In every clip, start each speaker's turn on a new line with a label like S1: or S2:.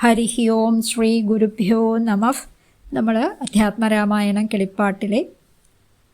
S1: ഹരി ഓം ശ്രീ ഗുരുഭ്യോ നമഃ. നമ്മൾ അധ്യാത്മരാമായണം കിളിപ്പാട്ടിലെ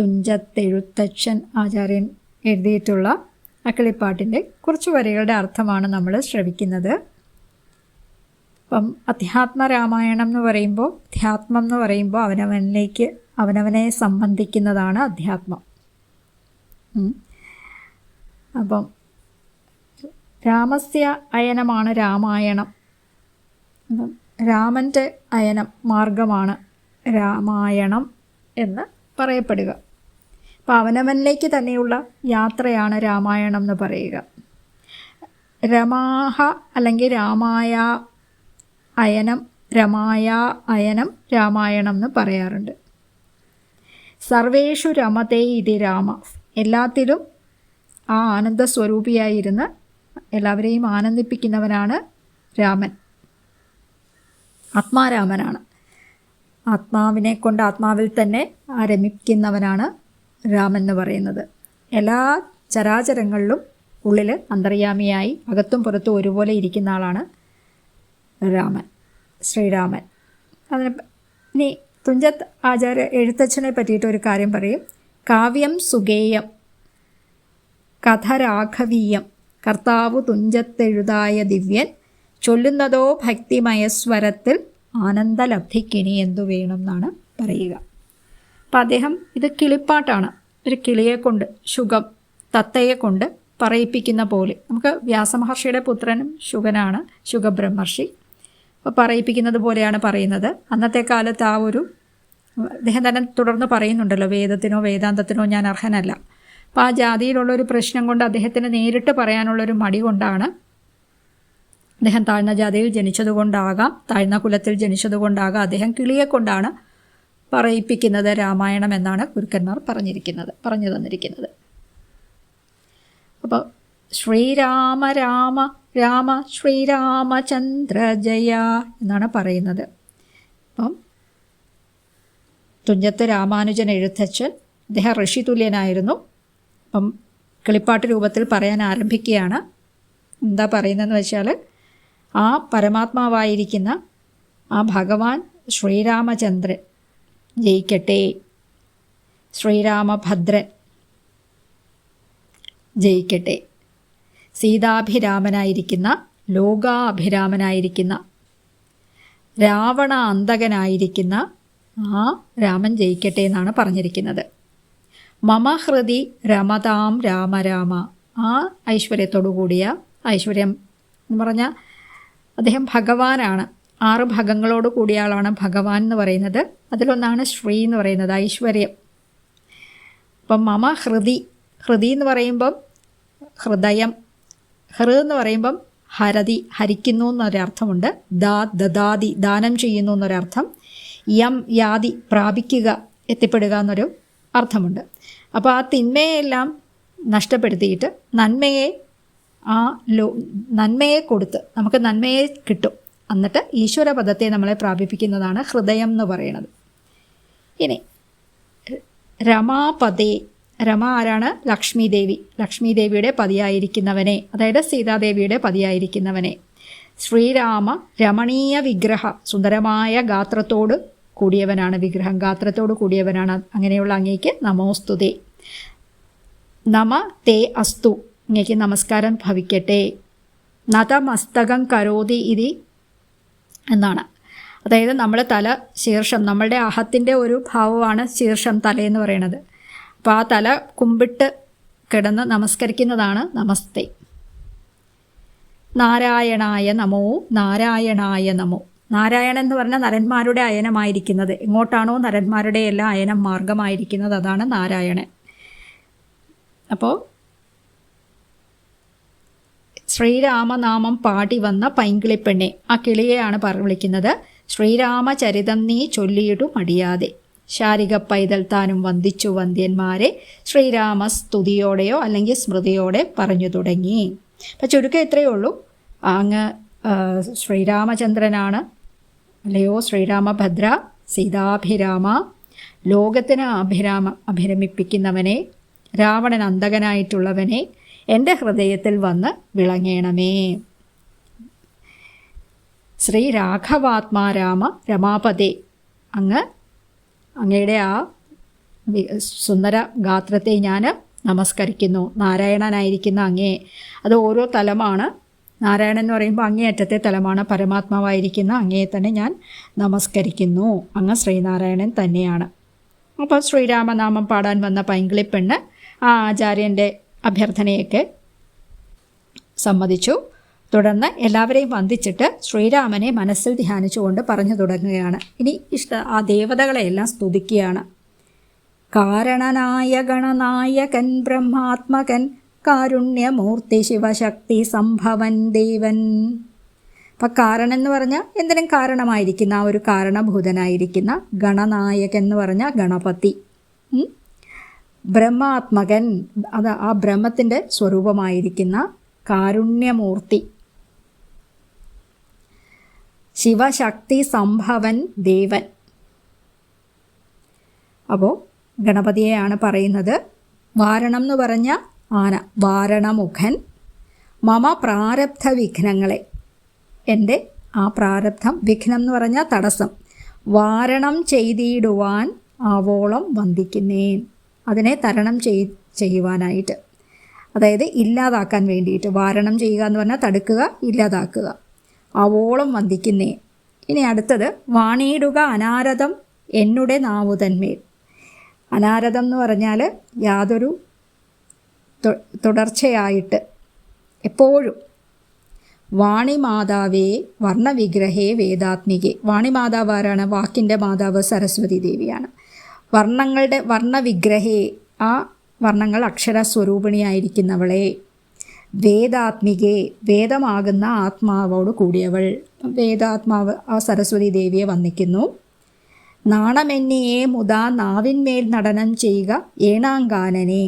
S1: തുഞ്ചത്തെഴുത്തച്ഛൻ ആചാര്യൻ എഴുതിയിട്ടുള്ള ആ കിളിപ്പാട്ടിന്റെ കുറച്ച് വരികളുടെ അർത്ഥമാണ് നമ്മൾ ശ്രവിക്കുന്നത്. അപ്പം അധ്യാത്മരാമായണം എന്ന് പറയുമ്പോൾ അധ്യാത്മം എന്ന് പറയുമ്പോൾ അവനവനിലേക്ക് അവനവനെ സംബന്ധിക്കുന്നതാണ് അധ്യാത്മം. അപ്പം രാമസ്യ അയനമാണ് രാമായണം. അപ്പം രാമന്റെ അയനം മാർഗമാണ് രാമായണം എന്ന് പറയപ്പെടുക. അപ്പം അവനവനിലേക്ക് തന്നെയുള്ള യാത്രയാണ് രാമായണം എന്ന് പറയുക. രമാഹ അല്ലെങ്കിൽ രാമായ അയനം രമായ അയനം രാമായണം എന്ന് പറയാറുണ്ട്. സർവേഷു രമതേ ഇതി രാമ. എല്ലാത്തിലും ആ ആനന്ദ സ്വരൂപിയായിരുന്ന് എല്ലാവരെയും ആനന്ദിപ്പിക്കുന്നവനാണ് രാമൻ. ആത്മാരാമനാണ്. ആത്മാവിനെ കൊണ്ട് ആത്മാവിൽ തന്നെ ആ രമിക്കുന്നവനാണ് രാമൻ എന്ന് പറയുന്നത്. എല്ലാ ചരാചരങ്ങളിലും ഉള്ളിൽ അന്തർയാമിയായി അകത്തും പുറത്തും ഒരുപോലെ ഇരിക്കുന്ന ആളാണ് രാമൻ ശ്രീരാമൻ. അതിന് ഇനി തുഞ്ചത്ത് ആചാര്യ എഴുത്തച്ഛനെ പറ്റിയിട്ട് ഒരു കാര്യം പറയും. കാവ്യം സുഗേയം കഥ രാഘവീയം കർത്താവ് തുഞ്ചത്തെഴുതായ ദിവ്യൻ ചൊല്ലുന്നതോ ഭക്തിമയസ്വരത്തിൽ ആനന്ദലബ്ധിക്കിനി എന്തു വേണം എന്നാണ് പറയുക. അപ്പം അദ്ദേഹം ഇത് കിളിപ്പാട്ടാണ്. ഒരു കിളിയെ കൊണ്ട് ശുഖം തത്തയെ കൊണ്ട് പറയിപ്പിക്കുന്ന പോലെ. നമുക്ക് വ്യാസമഹർഷിയുടെ പുത്രനും ശുഖനാണ് ശുഖബ്രഹ്മർഷി. അപ്പോൾ പറയിപ്പിക്കുന്നത് പോലെയാണ് പറയുന്നത്. അന്നത്തെ കാലത്ത് ആ ഒരു അദ്ദേഹം തന്നെ തുടർന്ന് പറയുന്നുണ്ടല്ലോ വേദത്തിനോ വേദാന്തത്തിനോ ഞാൻ അർഹനല്ല. അപ്പോൾ ആ ജാതിയിലുള്ള ഒരു പ്രശ്നം കൊണ്ട് അദ്ദേഹത്തിന് നേരിട്ട് പറയാനുള്ളൊരു മടി കൊണ്ടാണ് അദ്ദേഹം താഴ്ന്ന ജാതിയിൽ ജനിച്ചതുകൊണ്ടാകാം താഴ്ന്ന കുലത്തിൽ ജനിച്ചതുകൊണ്ടാകാം അദ്ദേഹം കിളിയെ കൊണ്ടാണ് പറയിപ്പിക്കുന്നത് രാമായണം എന്നാണ് ഗുരുക്കന്മാർ പറഞ്ഞിരിക്കുന്നത് പറഞ്ഞു തന്നിരിക്കുന്നത്. അപ്പോൾ ശ്രീരാമ രാമ രാമ ശ്രീരാമചന്ദ്ര ജയ എന്നാണ് പറയുന്നത്. അപ്പം തുഞ്ചത്ത് രാമാനുജൻ എഴുത്തച്ഛൻ അദ്ദേഹം ഋഷി തുല്യനായിരുന്നു. അപ്പം കിളിപ്പാട്ട് രൂപത്തിൽ പറയാൻ ആരംഭിക്കുകയാണ്. എന്താ പറയുന്നതെന്ന് വെച്ചാൽ ആ പരമാത്മാവായിരിക്കുന്ന ആ ഭഗവാൻ ശ്രീരാമചന്ദ്രൻ ജയിക്കട്ടെ. ശ്രീരാമഭദ്രൻ ജയിക്കട്ടെ. സീതാഭിരാമനായിരിക്കുന്ന ലോകാഭിരാമനായിരിക്കുന്ന രാവണ അന്തകനായിരിക്കുന്ന ആ രാമൻ ജയിക്കട്ടെ എന്നാണ് പറഞ്ഞിരിക്കുന്നത്. മമ ഹൃദി രമതാം രാമ രാമ. ആ ഐശ്വര്യത്തോടു കൂടിയ ഐശ്വര്യം എന്ന് പറഞ്ഞാൽ അദ്ദേഹം ഭഗവാനാണ്. ആറ് ഭഗങ്ങളോട് കൂടിയ ആളാണ് ഭഗവാൻ എന്ന് പറയുന്നത്. അതിലൊന്നാണ് ശ്രീ എന്ന് പറയുന്നത് ഐശ്വര്യം. അപ്പം മമ ഹൃദി. ഹൃദി എന്ന് പറയുമ്പം ഹൃദയം. ഹൃ എന്ന് പറയുമ്പം ഹരതി ഹരിക്കുന്നു എന്നൊരർത്ഥമുണ്ട്. ദാ ദദാതി ദാനം ചെയ്യുന്നു എന്നൊരർത്ഥം. യം യാതി പ്രാപിക്കുക എത്തിപ്പെടുക എന്നൊരു അർത്ഥമുണ്ട്. അപ്പോൾ ആ തിന്മയെല്ലാം നഷ്ടപ്പെടുത്തിയിട്ട് നന്മയെ ആ ലോ നന്മയെ കൊടുത്ത് നമുക്ക് നന്മയെ കിട്ടും. എന്നിട്ട് ഈശ്വര പദത്തെ നമ്മളെ പ്രാപിപ്പിക്കുന്നതാണ് ഹൃദയം എന്ന് പറയുന്നത്. ഇനി രമാപദേ രമ ആരാണ്? ലക്ഷ്മി ദേവി ലക്ഷ്മി ദേവിയുടെ പതിയായിരിക്കുന്നവനെ അതായത് സീതാദേവിയുടെ പതിയായിരിക്കുന്നവനെ. ശ്രീരാമ രമണീയ വിഗ്രഹ സുന്ദരമായ ഗാത്രത്തോട് കൂടിയവനാണ് വിഗ്രഹം. ഗാത്രത്തോട് കൂടിയവനാണ് അങ്ങനെയുള്ള അങ്ങേക്ക് നമോസ്തുതേ. നമ തേ അസ്തു. അങ്ങേക്ക് നമസ്കാരം ഭവിക്കട്ടെ. നത മസ്തകം കരോതി ഇതി എന്നാണ്. അതായത് നമ്മുടെ തല ശീർഷം നമ്മളുടെ അഹത്തിന്റെ ഒരു ഭാവമാണ് ശീർഷം തലയെന്ന് പറയുന്നത്. അപ്പോൾ ആ തല കുമ്പിട്ട് കിടന്ന് നമസ്കരിക്കുന്നതാണ് നമസ്തേ. നാരായണായ നമോ നാരായണായ നമോ. നാരായണൻ എന്ന് പറഞ്ഞാൽ നരന്മാരുടെ അയനമായിരിക്കുന്നത്. എങ്ങോട്ടാണോ നരന്മാരുടെ എല്ലാ അയനം മാർഗമായിരിക്കുന്നത്. അതാണ് നാരായണൻ. അപ്പോൾ ശ്രീരാമനാമം പാടി വന്ന പൈങ്കിളിപ്പെണ്ണെ. ആ കിളിയെയാണ് പറ വിളിക്കുന്നത്. ശ്രീരാമചരിതം നീ ചൊല്ലിയിട്ടു മടിയാതെ ശാരിക പൈതൽ താനും വന്ദിച്ചു വന്ധ്യന്മാരെ ശ്രീരാമസ്തുതിയോടെയോ അല്ലെങ്കിൽ സ്മൃതിയോടെ പറഞ്ഞു തുടങ്ങി. അപ്പം ചുരുക്കം ഇത്രയേ ഉള്ളൂ. അങ്ങ് ശ്രീരാമചന്ദ്രനാണ്. അല്ലയോ ശ്രീരാമഭദ്ര സീതാഭിരാമ ലോകത്തിന് അഭിരാമ അഭിരമിപ്പിക്കുന്നവനെ രാവണൻ അന്തകനായിട്ടുള്ളവനെ എന്റെ ഹൃദയത്തിൽ വന്ന് വിളങ്ങേണമേ. ശ്രീ രാഘവാത്മാരാമ രമാപതേ. അങ്ങ് അങ്ങയുടെ ആ സുന്ദര ഗാത്രത്തെ ഞാൻ നമസ്കരിക്കുന്നു. നാരായണനായിരിക്കുന്ന അങ്ങേ. അത് ഓരോ തലമാണ്. നാരായണൻ എന്ന് പറയുമ്പോൾ അങ്ങേയറ്റത്തെ തലമാണ്. പരമാത്മാവായിരിക്കുന്ന അങ്ങയെ തന്നെ ഞാൻ നമസ്കരിക്കുന്നു. അങ്ങ് ശ്രീനാരായണൻ തന്നെയാണ്. അപ്പോൾ ശ്രീരാമനാമം പാടാൻ വന്ന പൈങ്കിളിപ്പെണ്ണ് ആ ആചാര്യന്റെ അഭ്യർത്ഥനയൊക്കെ സമ്മതിച്ചു. തുടർന്ന് എല്ലാവരെയും വന്ദിച്ചിട്ട് ശ്രീരാമനെ മനസ്സിൽ ധ്യാനിച്ചുകൊണ്ട് പറഞ്ഞു തുടങ്ങുകയാണ്. ഇനി ഇഷ്ട ആ ദേവതകളെയെല്ലാം സ്തുതിക്കുകയാണ്. കാരണനായ ഗണനായകൻ ബ്രഹ്മാത്മകൻ കാരുണ്യമൂർത്തി ശിവശക്തി സംഭവൻ ദേവൻ. അപ്പം കാരണം എന്ന് പറഞ്ഞാൽ എന്തിനും കാരണമായിരിക്കുന്ന ആ ഒരു കാരണഭൂതനായിരിക്കുന്ന ഗണനായകൻ എന്ന് പറഞ്ഞാൽ ഗണപതി. ബ്രഹ്മാത്മകൻ അത് ആ ബ്രഹ്മത്തിന്റെ സ്വരൂപമായിരിക്കുന്ന കാരുണ്യമൂർത്തി. ശിവശക്തി സംഭവൻ ദേവൻ. അപ്പോൾ ഗണപതിയെയാണ് പറയുന്നത് വാരണം എന്ന് പറഞ്ഞ ആന വാരണമുഖൻ മമ പ്രാരബ്ധ വിഘ്നങ്ങളെ. എന്റെ ആ പ്രാരബ്ധം വിഘ്നം എന്ന് പറഞ്ഞാൽ തടസ്സം. വാരണം ചെയ്തിടുവാൻ ആവോളം വന്ദിക്കുന്നേൻ. അതിനെ തരണം ചെയ് ചെയ്യുവാനായിട്ട്. അതായത് ഇല്ലാതാക്കാൻ വേണ്ടിയിട്ട്. വാരണം ചെയ്യുക എന്ന് പറഞ്ഞാൽ തടുക്കുക ഇല്ലാതാക്കുക. അവോളം വന്ദിക്കുന്നേ. ഇനി അടുത്തത് വാണിയിടുക അനാരതം എന്നുടെ നാവുതന്മേൽ. അനാരതം എന്ന് പറഞ്ഞാൽ യാതൊരു തുടർച്ചയായിട്ട് എപ്പോഴും. വാണിമാതാവേ വർണവിഗ്രഹേ വേദാത്മികെ. വാണിമാതാവ് ആരാണ്? വാക്കിന്റെ മാതാവ് സരസ്വതി ദേവിയാണ്. വർണങ്ങളുടെ വർണവിഗ്രഹേ ആ വർണങ്ങൾ അക്ഷര അക്ഷരസ്വരൂപിണിയായിരിക്കുന്നവളെ. വേദാത്മികെ വേദമാകുന്ന ആത്മാവോട് കൂടിയവൾ. വേദാത്മാവ് ആ സരസ്വതി ദേവിയെ വന്നിക്കുന്നു നാണമെന്നിയെ മുതാ നാവിന്മേൽ നടനം ചെയ്യുക ഏണാങ്കാനനെ.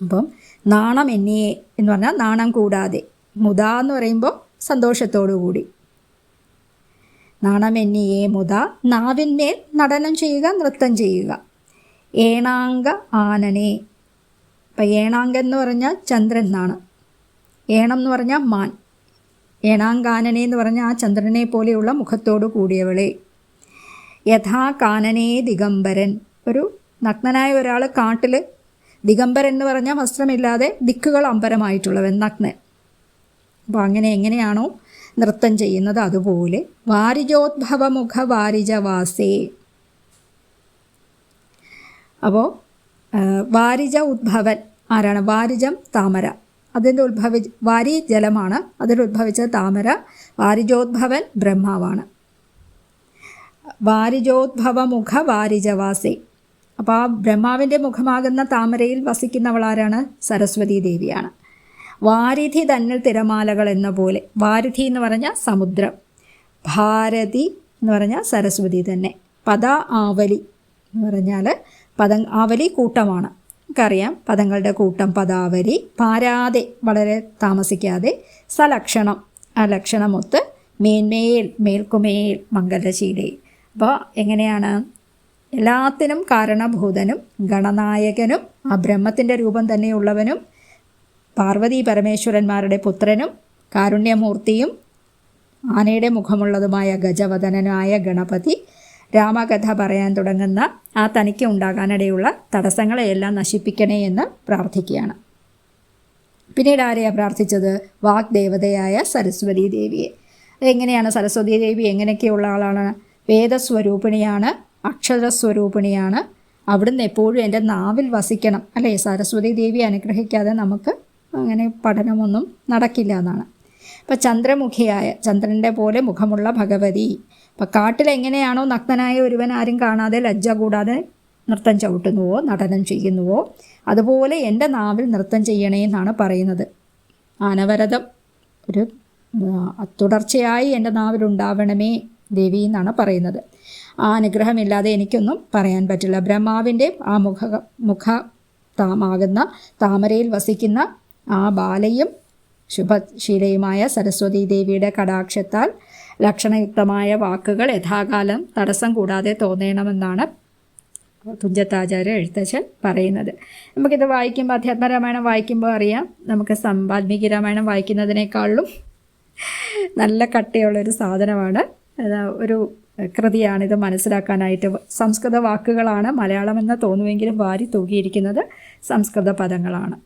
S1: അപ്പം നാണം എന്നിയെ എന്ന് പറഞ്ഞാൽ നാണം കൂടാതെ മുതാ എന്ന് പറയുമ്പോൾ സന്തോഷത്തോടു കൂടി. നാണം എന്നിയെ മുത നാവിന്മേൽ നടനം ചെയ്യുക നൃത്തം ചെയ്യുക. ഏണാങ്ക ആനനെ. ഇപ്പം ഏണാങ്ക എന്ന് പറഞ്ഞാൽ ചന്ദ്രൻ എന്നാണ്. ഏണം എന്ന് പറഞ്ഞാൽ മാൻ. ഏണാങ്കാനനെ എന്ന് പറഞ്ഞാൽ ആ ചന്ദ്രനെ പോലെയുള്ള മുഖത്തോടു കൂടിയവളെ. യഥാ കാനനേ ദിഗംബരൻ. ഒരു നഗ്നനായ ഒരാൾ കാട്ടിൽ ദിഗംബരൻ എന്ന് പറഞ്ഞാൽ വസ്ത്രമില്ലാതെ ദിക്കുകൾ അമ്പരമായിട്ടുള്ളവൻ നഗ്നൻ. അപ്പോൾ അങ്ങനെ എങ്ങനെയാണോ നൃത്തം ചെയ്യുന്നത് അതുപോലെ വാരിജോദ്ഭവമുഖ വാരിജവാസേ അപ്പോൾ വാരിജ ഉദ്ഭവൻ ആരാണ്? വാരിജം താമര. അതിന്റെ ഉത്ഭവി വാരി ജലമാണ് അതിൽ ഉത്ഭവിച്ച താമര വാരിജോദ്ഭവൻ ബ്രഹ്മാവാണ്. വാരിജോദ്ഭവമുഖ വാരിജവാസേ അപ്പോൾ ആ ബ്രഹ്മാവിന്റെ മുഖമാകുന്ന താമരയിൽ വസിക്കുന്നവളാരാണ്? സരസ്വതി ദേവിയാണ് വാരിധി തന്നിൽ തിരമാലകൾ എന്ന പോലെ. വാരിധി എന്ന് പറഞ്ഞാൽ സമുദ്രം. ഭാരതി എന്ന് പറഞ്ഞാൽ സരസ്വതി തന്നെ. പദ ആവലി എന്ന് പറഞ്ഞാൽ പദ ആവലി കൂട്ടമാണ്. നമുക്കറിയാം പദങ്ങളുടെ കൂട്ടം പദാവലി. പാരാതെ വളരെ താമസിക്കാതെ സലക്ഷണം. ആ ലക്ഷണമൊത്ത് മേന്മേൽ മേൽക്കുമേൽ മംഗലശീലയിൽ. അപ്പോൾ എങ്ങനെയാണ്? എല്ലാത്തിനും കാരണഭൂതനും ഗണനായകനും ആ ബ്രഹ്മത്തിന്റെ രൂപം തന്നെയുള്ളവനും പാർവതി പരമേശ്വരന്മാരുടെ പുത്രനും കാരുണ്യമൂർത്തിയും ആനയുടെ മുഖമുള്ളതുമായ ഗജവദനനായ ഗണപതി രാമകഥ പറയാൻ തുടങ്ങുന്ന ആ തനിക്ക് ഉണ്ടാകാനിടയുള്ള തടസ്സങ്ങളെയെല്ലാം നശിപ്പിക്കണേ എന്ന് പ്രാർത്ഥിക്കുകയാണ്. പിന്നീട് ആരെയാണ് പ്രാർത്ഥിച്ചത്? വാഗ്ദേവതയായ സരസ്വതി ദേവിയെ. എങ്ങനെയാണ് സരസ്വതി ദേവി എങ്ങനെയൊക്കെയുള്ള ആളാണ്? വേദസ്വരൂപിണിയാണ് അക്ഷരസ്വരൂപിണിയാണ്. അവിടുന്ന് എപ്പോഴും എന്റെ നാവിൽ വസിക്കണം. അല്ലേ? സരസ്വതി ദേവി അനുഗ്രഹിക്കാതെ നമുക്ക് അങ്ങനെ പഠനമൊന്നും നടക്കില്ല എന്നാണ്. ഇപ്പം ചന്ദ്രമുഖിയായ ചന്ദ്രന്റെ പോലെ മുഖമുള്ള ഭഗവതി. ഇപ്പം കാട്ടിലെങ്ങനെയാണോ നഗ്നനായ ഒരുവൻ ആരും കാണാതെ ലജ്ജ കൂടാതെ നൃത്തം ചവിട്ടുന്നുവോ നടനം ചെയ്യുന്നുവോ അതുപോലെ എന്റെ നാവിൽ നൃത്തം ചെയ്യണേ എന്നാണ് പറയുന്നത്. ആനവരതം ഒരു തുടർച്ചയായി എന്റെ നാവിലുണ്ടാവണമേ ദേവി എന്നാണ് പറയുന്നത്. ആ അനുഗ്രഹമില്ലാതെ എനിക്കൊന്നും പറയാൻ പറ്റില്ല. ബ്രഹ്മാവിന്റെ ആ മുഖ മുഖ താമാകുന്ന താമരയിൽ വസിക്കുന്ന ആ ബാലയും ശുഭശീലയുമായ സരസ്വതി ദേവിയുടെ കടാക്ഷത്താൽ ലക്ഷണയുക്തമായ വാക്കുകൾ യഥാകാലം തടസ്സം കൂടാതെ തോന്നണമെന്നാണ് തുഞ്ചത്താചാര്യ എഴുത്തച്ഛൻ പറയുന്നത്. നമുക്കിത് വായിക്കുമ്പോൾ അധ്യാത്മരാമായണം വായിക്കുമ്പോൾ അറിയാം. നമുക്ക് വാൽമീകി രാമായണം വായിക്കുന്നതിനേക്കാളും നല്ല കട്ടിയുള്ളൊരു സാധനമാണ്. ഒരു കൃതിയാണ് ഇത് മനസ്സിലാക്കാനായിട്ട്. സംസ്കൃത വാക്കുകളാണ് മലയാളമെന്ന് തോന്നുമെങ്കിലും വാരി തൂകിയിരിക്കുന്നത് സംസ്കൃത പദങ്ങളാണ്.